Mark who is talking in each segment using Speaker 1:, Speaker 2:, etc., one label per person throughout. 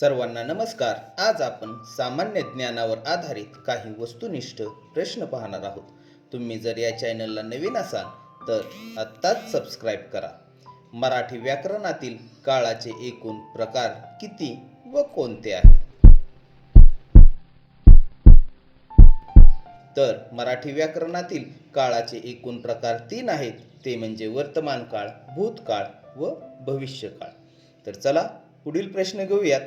Speaker 1: सर्वांना नमस्कार. आज आपण सामान्य ज्ञानावर आधारित काही वस्तुनिष्ठ प्रश्न पाहणार आहोत. तुम्ही जर या चॅनलला नवीन असाल तर आत्ताच सबस्क्राईब करा. मराठी व्याकरणातील काळाचे एकूण प्रकार किती व कोणते आहेत? तर मराठी व्याकरणातील काळाचे एकूण प्रकार तीन आहेत. ते म्हणजे वर्तमान काळ भूतकाळ व भविष्यकाळ. तर चला पुढील प्रश्न घेऊयात.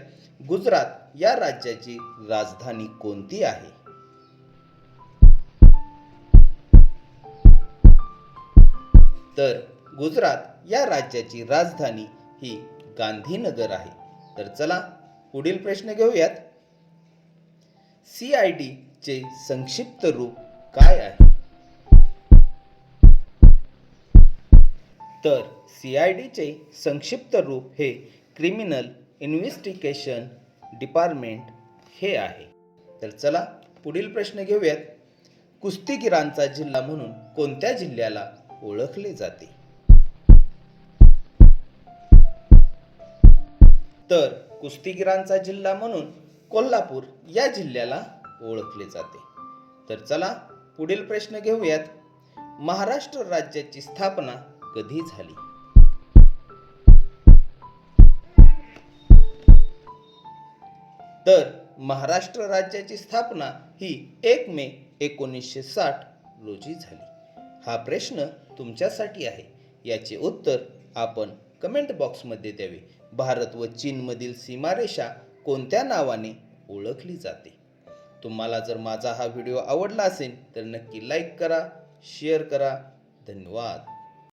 Speaker 1: गुजरात या राज्याची राजधानी कोणती आहे? तर गुजरात या राज्याची राजधानी ही गांधीनगर आहे. तर चला पुढील प्रश्न घेऊयात. सी आय डी चे संक्षिप्त रूप काय आहे? तर सी आय डीचे संक्षिप्त रूप हे क्रिमिनल इन्व्हेस्टिगेशन डिपार्टमेंट हे आहे. तर चला पुढील प्रश्न घेऊयात. कुस्तीगिरांचा जिल्हा म्हणून कोणत्या जिल्ह्याला ओळखले जाते? तर कुस्तीगिरांचा जिल्हा म्हणून कोल्हापूर या जिल्ह्याला ओळखले जाते. तर चला पुढील प्रश्न घेऊयात. महाराष्ट्र राज्याची स्थापना कधी झाली? तर महाराष्ट्र राज्याची स्थापना ही एक मे एकोणीसशे साठ रोजी झाली. हा प्रश्न तुमच्यासाठी आहे. याचे उत्तर आपण कमेंट बॉक्समध्ये द्यावे. भारत व चीनमधील सीमारेषा कोणत्या नावाने ओळखली जाते? तुम्हाला जर माझा हा व्हिडिओ आवडला असेल तर नक्की लाईक करा शेअर करा. धन्यवाद.